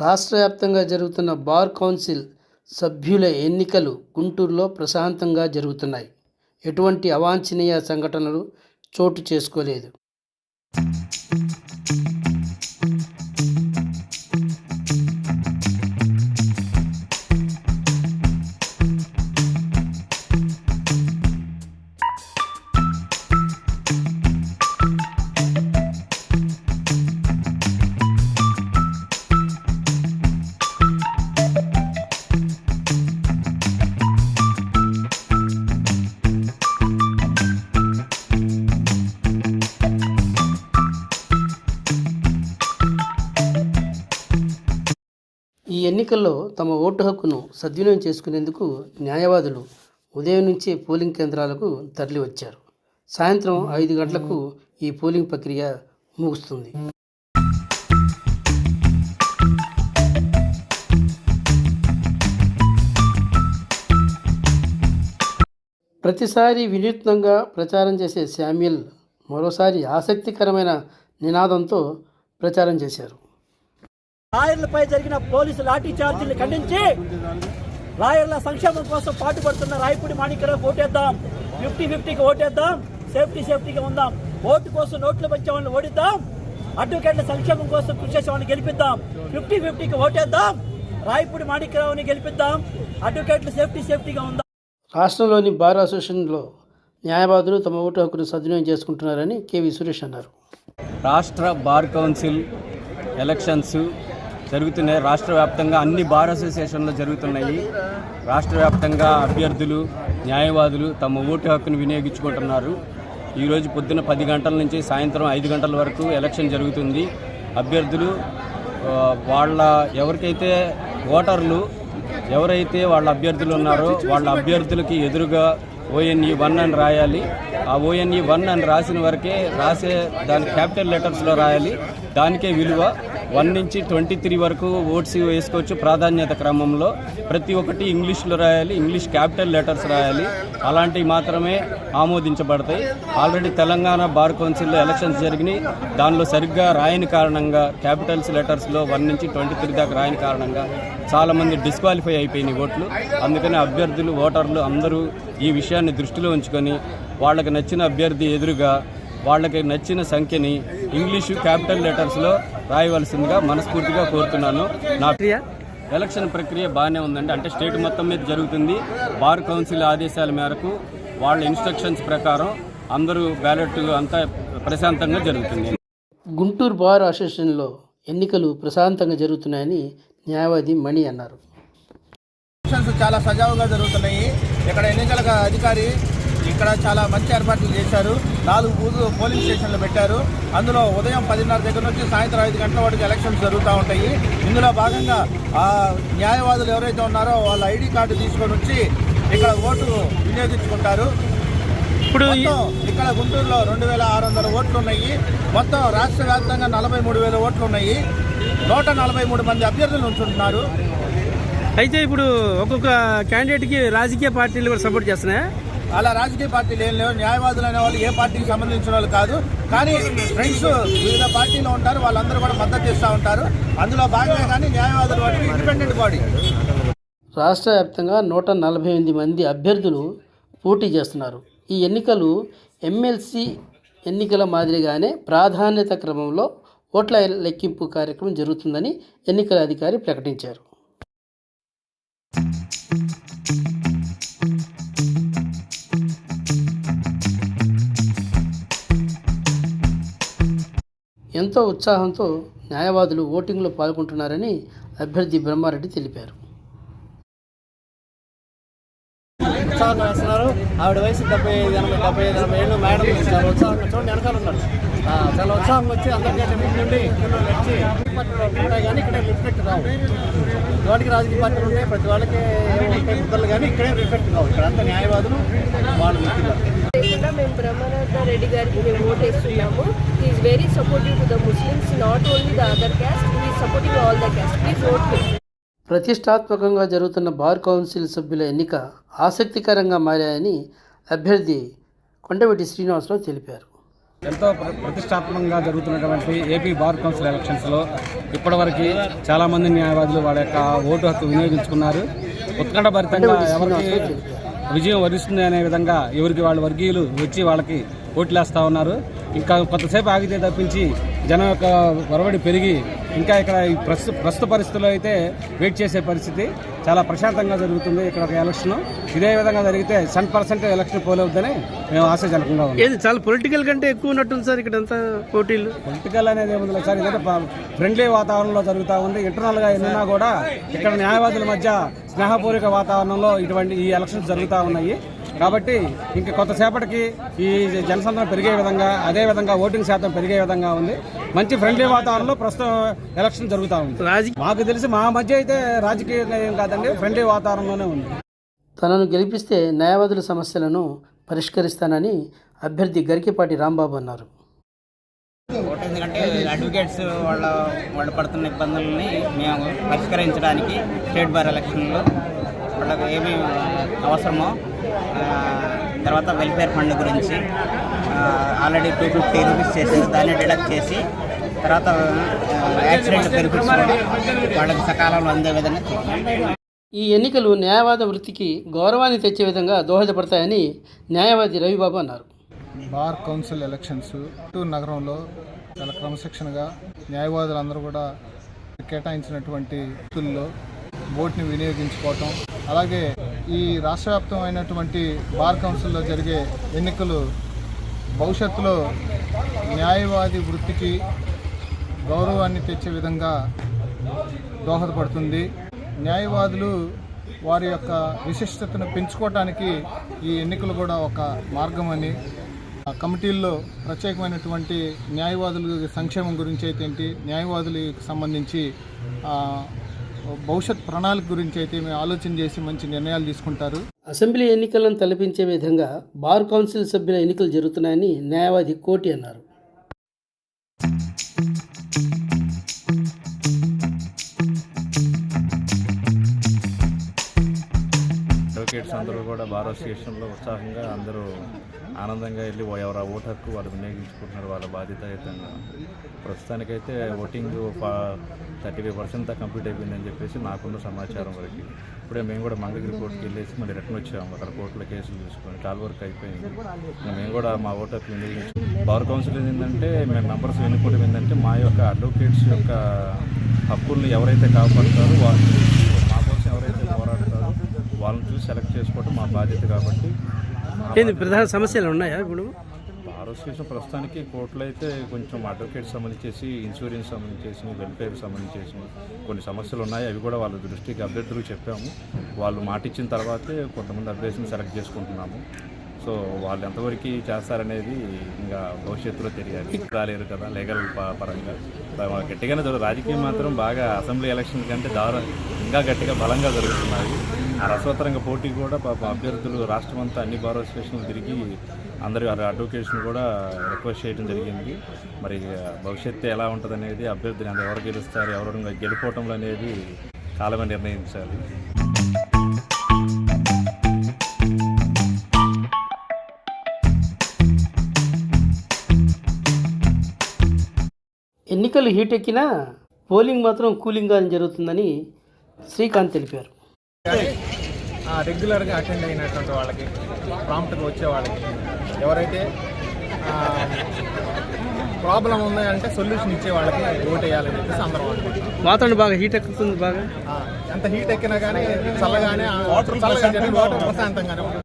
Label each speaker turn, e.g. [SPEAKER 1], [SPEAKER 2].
[SPEAKER 1] రాష్ట్ర వ్యాప్తంగా జరుగుతున్న బార్ కౌన్సిల్ సభ్యుల ఎన్నికలు గుంటూరులో ప్రశాంతంగా జరుగుతున్నాయి. ఎటువంటి అవాంఛనీయ సంఘటనలు చోటు చేసుకోలేదు. ఈ ఎన్నికల్లో తమ ఓటు హక్కును సద్వినియోగం చేసుకునేందుకు న్యాయవాదులు ఉదయం నుంచే పోలింగ్ కేంద్రాలకు తరలివచ్చారు. సాయంత్రం ఐదు గంటలకు ఈ పోలింగ్ ప్రక్రియ ముగుస్తుంది. ప్రతిసారి వినూత్నంగా ప్రచారం చేసే శామ్యుల్ మరోసారి ఆసక్తికరమైన నినాదంతో ప్రచారం చేశారు.
[SPEAKER 2] లాయర్లపై జరిగిన పోలీసు లాఠీ చార్జీలు ఖండించి లాయర్ల సంక్షేమం కోసం పాటుపడుతున్న రాయపూడి మాణిక్యరావు ఓటేద్దాం. ఫిఫ్టీ ఫిఫ్టీకి ఓటేద్దాం. సేఫ్టీ సేఫ్టీగా ఉందాం. ఓటు కోసం నోట్లు వచ్చే వాళ్ళని ఓడిద్దాం. అడ్వకేట్ల సంక్షేమం కోసం కృషి చేసే వాళ్ళని గెలిపిద్దాం. ఫిఫ్టీ ఫిఫ్టీకి ఓటేద్దాం. రాయపూడి మాణిక్యరావుని గెలిపిద్దాం. అడ్వకేట్లు సేఫ్టీ సేఫ్టీగా ఉందాం.
[SPEAKER 1] రాష్ట్రంలోని బార్ అసోసియేషన్లో న్యాయవాదులు తమ ఓటు హక్కును సద్వినియోగం చేసుకుంటున్నారని కేవీ సురేష్ అన్నారు.
[SPEAKER 3] రాష్ట్ర బార్ కౌన్సిల్ ఎలక్షన్స్ జరుగుతున్నాయి. రాష్ట్ర వ్యాప్తంగా అన్ని బార్ అసోసియేషన్లు జరుగుతున్నాయి. రాష్ట్ర వ్యాప్తంగా అభ్యర్థులు న్యాయవాదులు తమ ఓటు హక్కును వినియోగించుకుంటున్నారు. ఈరోజు పొద్దున పది గంటల నుంచి సాయంత్రం ఐదు గంటల వరకు ఎలక్షన్ జరుగుతుంది. అభ్యర్థులు వాళ్ళ ఎవరికైతే ఓటర్లు ఎవరైతే వాళ్ళ అభ్యర్థులు ఉన్నారో వాళ్ళ అభ్యర్థులకి ఎదురుగా ఓఎన్ఈ వన్ అని రాయాలి. ఆ ఓఎన్ఈ వన్ అని రాసిన వరకే రాసే దాని క్యాపిటల్ లెటర్స్లో రాయాలి. దానికే విలువ. వన్ నుంచి ట్వంటీ త్రీ వరకు ఓట్స్ వేసుకోవచ్చు ప్రాధాన్యత క్రమంలో. ప్రతి ఒక్కటి ఇంగ్లీష్లో రాయాలి ఇంగ్లీష్ క్యాపిటల్ లెటర్స్ రాయాలి. అలాంటివి మాత్రమే ఆమోదించబడతాయి. ఆల్రెడీ తెలంగాణ బార్ కౌన్సిల్లో ఎలక్షన్స్ జరిగినాయి. దానిలో సరిగ్గా రాయని కారణంగా క్యాపిటల్స్ లెటర్స్లో వన్ నుంచి ట్వంటీ త్రీ దాకా రాయని కారణంగా చాలామంది డిస్క్వాలిఫై అయిపోయినాయి ఓట్లు. అందుకని అభ్యర్థులు ఓటర్లు అందరూ ఈ విషయాన్ని దృష్టిలో ఉంచుకొని వాళ్ళకి నచ్చిన అభ్యర్థి ఎదురుగా వాళ్ళకి నచ్చిన సంఖ్యని ఇంగ్లీషు క్యాపిటల్ లెటర్స్లో రాయవలసిందిగా మనస్ఫూర్తిగా కోరుతున్నాను. నా ఎలక్షన్ ప్రక్రియ బాగానే ఉందండి. అంటే స్టేట్ మొత్తం మీద జరుగుతుంది. బార్ కౌన్సిల్ ఆదేశాల మేరకు వాళ్ళ ఇన్స్ట్రక్షన్స్ ప్రకారం అందరూ బ్యాలెట్ అంతా ప్రశాంతంగా జరుగుతుంది.
[SPEAKER 1] గుంటూరు బార్ అసోసియేషన్లో ఎన్నికలు ప్రశాంతంగా జరుగుతున్నాయని న్యాయవాది మణి అన్నారు.
[SPEAKER 4] చాలా సజావుగా జరుగుతున్నాయి. ఇక్కడ ఎన్నికల అధికారి ఇక్కడ చాలా మంచి ఏర్పాట్లు చేశారు. నాలుగు బూత్ పోలింగ్ స్టేషన్లు పెట్టారు. అందులో ఉదయం పదిన్నర దగ్గర నుంచి సాయంత్రం ఐదు గంటల వరకు ఎలక్షన్స్ జరుగుతూ ఉంటాయి. ఇందులో భాగంగా ఆ న్యాయవాదులు ఎవరైతే ఉన్నారో వాళ్ళ ఐడి కార్డు తీసుకొని వచ్చి ఇక్కడ ఓటు వినియోగించుకుంటారు. ఇప్పుడు ఇక్కడ గుంటూరులో రెండు వేల ఆరు వందల ఓట్లు ఉన్నాయి. మొత్తం రాష్ట్ర వ్యాప్తంగా నలభై మూడు వేల ఓట్లు ఉన్నాయి. నూట నలభై మూడు మంది అభ్యర్థులు ఉంచుతున్నారు
[SPEAKER 5] అయితే ఇప్పుడు ఒక్కొక్క క్యాండిడేట్కి రాజకీయ పార్టీలు కూడా సపోర్ట్ చేస్తున్నాయా?
[SPEAKER 4] అలా రాజకీయ పార్టీలు ఏం లేవు. న్యాయవాదులు అనే వాళ్ళు ఏ పార్టీకి సంబంధించిన వాళ్ళు కాదు. కానీ ఫ్రెండ్స్ వివిధ పార్టీలో ఉంటారు. వాళ్ళందరూ కూడా మద్దతు ఇస్తూ ఉంటారు. అందులో భాగమే కానీ న్యాయవాదులు వాటికి ఇండిపెండెంట్ బాడీ
[SPEAKER 1] రాష్ట్ర వ్యాప్తంగా నూట నలభై ఎనిమిది మంది అభ్యర్థులు పోటీ చేస్తున్నారు. ఈ ఎన్నికలు ఎమ్మెల్సీ ఎన్నికల మాదిరిగానే ప్రాధాన్యత క్రమంలో ఓట్ల లెక్కింపు కార్యక్రమం జరుగుతుందని ఎన్నికల అధికారి ప్రకటించారు. ఎంతో ఉత్సాహంతో న్యాయవాదులు ఓటింగ్లో పాల్గొంటున్నారని అభ్యర్థి బ్రహ్మారెడ్డి తెలిపారు.
[SPEAKER 2] ఉత్సాహం వేస్తున్నారు. ఆవిడ వయసు డెబ్బై ఐదు ఎనభై డెబ్బై ఐదు ఎనభై ఏళ్ళు మేడం చాలా ఉత్సాహంగా చూడండి వెనకాల ఉన్నారు. చాలా ఉత్సాహంగా వచ్చి అందరికీ ముందు నుండి ఇక్కడ వచ్చి ఉంటాయి కానీ ఇక్కడ రిఫ్లెక్ట్ రావు. వాటికి రాజకీయ పార్టీలు ఉంటాయి ప్రతి వాళ్ళకి ముద్దలు కానీ ఇక్కడే రిఫ్లెక్ట్ రావు. ఇక్కడ అంతా న్యాయవాదులు వాళ్ళు వ్యక్తులు.
[SPEAKER 6] మేము బ్రహ్మానంద రెడ్డి గారికి మేము ఓట్ వేస్తున్నాము is very supportive to the Muslims not only the other caste ఈ supporting all the caste please vote
[SPEAKER 1] ప్రతిష్టాత్మకంగా జరుగుతున్న బార్ కౌన్సిల్ సభ్యుల ఎన్నిక ఆసక్తికరంగా మారాయని అభ్యర్థి కొండవెట్టి శ్రీనివాసరావు తెలిపారు.
[SPEAKER 7] ఎంతో ప్ర- ప్రతిష్టాత్మకంగా జరుగుతున్నటువంటి ఏపీ బార్ కౌన్సిల్ ఎలక్షన్స్లో ఇప్పటివరకు చాలామంది న్యాయవాదులు వాళ్ళ యొక్క ఓటు హక్కు వినియోగించుకున్నారు. ఉత్కంఠభరితంగా ఎవరికి విజయం వరిస్తుంది అనే విధంగా ఎవరికి వాళ్ళ వర్గీయులు వచ్చి వాళ్ళకి ఓట్లేస్తూ ఉన్నారు. ఇంకా కొంతసేపు ఆగితే తప్పించి జనం యొక్క వరవడి పెరిగి ఇంకా ఇక్కడ ఈ ప్రస్తు ప్రస్తుత పరిస్థితుల్లో అయితే వెయిట్ చేసే పరిస్థితి చాలా ప్రశాంతంగా జరుగుతుంది ఇక్కడ ఒక ఎలక్షన్ ఇదే విధంగా జరిగితే సెవెన్ పర్సెంట్ ఎలక్షన్ పోలవుద్దని మేము ఆశాజనకంగా
[SPEAKER 8] ఏది చాలా పొలిటికల్ కంటే ఎక్కువ ఉన్నట్టుంది సార్ ఇక్కడ అంతా పోటీలు?
[SPEAKER 7] పొలిటికల్ అనేది ఏముంది సార్ ఇదంతా ఫ్రెండ్లీ వాతావరణంలో జరుగుతూ ఉంది. ఇంటర్నల్గా ఎన్నున్నా కూడా ఇక్కడ న్యాయవాదుల మధ్య స్నేహపూర్వక వాతావరణంలో ఇటువంటి ఈ ఎలక్షన్స్ జరుగుతూ ఉన్నాయి. కాబట్టి ఇంక కొంతసేపటికి ఈ జనసంద్రం పెరిగే విధంగా అదే విధంగా ఓటింగ్ శాతం పెరిగే విధంగా ఉంది. మంచి ఫ్రెండ్లీ వాతావరణంలో ప్రస్తుతం ఎలక్షన్ జరుగుతూ ఉంది.
[SPEAKER 8] రాజకీయ
[SPEAKER 7] మాకు తెలిసి మా మధ్య అయితే రాజకీయంగా ఏం కాదండి ఫ్రెండ్లీ వాతావరణంలోనే ఉంది.
[SPEAKER 1] తనను గెలిపిస్తే న్యాయవాదుల సమస్యలను పరిష్కరిస్తానని అభ్యర్థి గరికిపాటి రాంబాబు అన్నారు.
[SPEAKER 9] ఎందుకంటే అడ్వకేట్స్ వాళ్ళ వాళ్ళు పడుతున్న ఇబ్బందులని మేము పరిష్కరించడానికి స్టేట్ బార్ ఎలక్షన్లో వాళ్ళకి ఏమి అవసరమో తర్వాత వెల్ఫేర్ ఫండ్ గురించి ఆల్రెడీ టూ ఫిఫ్టీ రూపీస్ చేశారు. దాన్ని డిడక్ట్ చేసి తర్వాత యాక్సిడెంట్ బెనిఫిట్స్ కూడా వాళ్ళకి సకాలంలో అందే విధంగా
[SPEAKER 1] ఈ ఎన్నికలు న్యాయవాద వృత్తికి గౌరవాన్ని తెచ్చే విధంగా దోహదపడతాయని న్యాయవాది రవిబాబు అన్నారు.
[SPEAKER 10] బార్ కౌన్సిల్ ఎలక్షన్స్ చిత్తూరు నగరంలో చాలా క్రమశిక్షణగా న్యాయవాదులందరూ కూడా కేటాయించినటువంటి వ్యక్తుల్లో ఓటుని వినియోగించుకోవటం అలాగే ఈ రాష్ట్ర వ్యాప్తమైనటువంటి బార్ కౌన్సిల్లో జరిగే ఎన్నికలు భవిష్యత్తులో న్యాయవాది వృత్తికి గౌరవాన్ని తెచ్చే విధంగా దోహదపడుతుంది. న్యాయవాదులు వారి యొక్క విశిష్టతను పెంచుకోవటానికి ఈ ఎన్నికలు కూడా ఒక మార్గమని ఆ కమిటీల్లో ప్రత్యేకమైనటువంటి న్యాయవాదుల సంక్షేమం గురించి అయితే ఏంటి న్యాయవాదులకు సంబంధించి భవిష్యత్ ప్రణాళిక గురించి అయితే మేము ఆలోచన చేసి మంచి నిర్ణయాలు తీసుకుంటారు?
[SPEAKER 1] అసెంబ్లీ ఎన్నికలను తలపించే విధంగా బార్ కౌన్సిల్ సభ్యుల ఎన్నికలు జరుగుతున్నాయని న్యాయవాది కోటి అన్నారు.
[SPEAKER 11] క్యాండిడేట్స్ అందరూ కూడా బార్ అసోసియేషన్లో ఉత్సాహంగా అందరూ ఆనందంగా వెళ్ళి ఎవరు ఓటు హక్కు వాళ్ళు వినియోగించుకుంటున్నారు వాళ్ళ బాధ్యతాయుతంగా ప్రస్తుతానికైతే voting thirty five percent complete అయిపోయిందని చెప్పేసి నాకున్న సమాచారం వరకు. ఇప్పుడే మేము కూడా మంగళగిరి కోర్టుకి వెళ్ళేసి మళ్ళీ రిటర్న్ వచ్చాము. అక్కడ కోర్టులో కేసులు చూసుకొని కాల్ వర్క్ అయిపోయింది. మేము కూడా మా ఓటు హక్కు వినియోగించు పవర్ కౌన్సిల్ ఏంటంటే మేము మెంబర్స్ ఎన్నుకోవడం ఏంటంటే మా యొక్క అడ్వకేట్స్ యొక్క హక్కుల్ని ఎవరైతే కాపాడుతారో వాళ్ళు మా కోసం ఎవరైతే పోరాడతారో వాళ్ళని చూసి సెలెక్ట్ చేసుకోవడం మా బాధ్యత కాబట్టి.
[SPEAKER 8] ఏంది ప్రధాన సమస్యలు ఉన్నాయా ఇప్పుడు?
[SPEAKER 11] అసోసియేషన్ ప్రస్తుతానికి కోర్టులో అయితే కొంచెం అడ్వకేట్ సంబంధించేసి ఇన్సూరెన్స్ సంబంధించేసి వెల్ఫేర్ సంబంధించేసి కొన్ని సమస్యలు ఉన్నాయి. అవి కూడా వాళ్ళ దృష్టికి అభ్యర్థులకు చెప్పాము. వాళ్ళు మాట ఇచ్చిన తర్వాతే కొంతమంది అభ్యర్థిని సెలెక్ట్ చేసుకుంటున్నాము. సో వాళ్ళు ఎంతవరకు చేస్తారనేది ఇంకా భవిష్యత్తులో తెలియాలి. రాలేరు కదా లీగల్ పరంగా. గట్టిగానే జరుగుతుంది రాజకీయం మాత్రం బాగా అసెంబ్లీ ఎలక్షన్ కంటే దారు ఇంకా గట్టిగా బలంగా జరుగుతున్నాయి ఆ రసవత్తరంగా పోటీ కూడా పాప అభ్యర్థులు రాష్ట్రం అంతా అన్ని బార్ అసోసియేషన్లు తిరిగి అందరి అడ్వకేషన్ కూడా రిక్వెస్ట్ చేయడం జరిగింది. మరి భవిష్యత్తు ఎలా ఉంటుంది అనేది అభ్యర్థులు ఎవరు గెలుస్తారు ఎవరు గెలుపోవటంలో అనేది కాలమే నిర్ణయించాలి.
[SPEAKER 1] ఎన్నికలు హీట్ ఎక్కినా పోలింగ్ మాత్రం కూలింగ్గానే జరుగుతుందని శ్రీకాంత్ తెలిపారు.
[SPEAKER 10] రెగ్యులర్గా అటెండ్ అయినటువంటి వాళ్ళకి ప్రాంప్ట్గా వచ్చే వాళ్ళకి ఎవరైతే ప్రాబ్లం ఉన్నాయంటే సొల్యూషన్ ఇచ్చే వాళ్ళకి ఓట్ వేయాలని చెప్పేసి అందరం
[SPEAKER 8] వాతావరణం బాగా హీట్ ఎక్కుతుంది బాగా?
[SPEAKER 10] ఎంత హీట్ ఎక్కినా కానీ చల్లగానే చల్లగా జరిగి వాటర్ ప్రశాంతంగానే ఉంటుంది.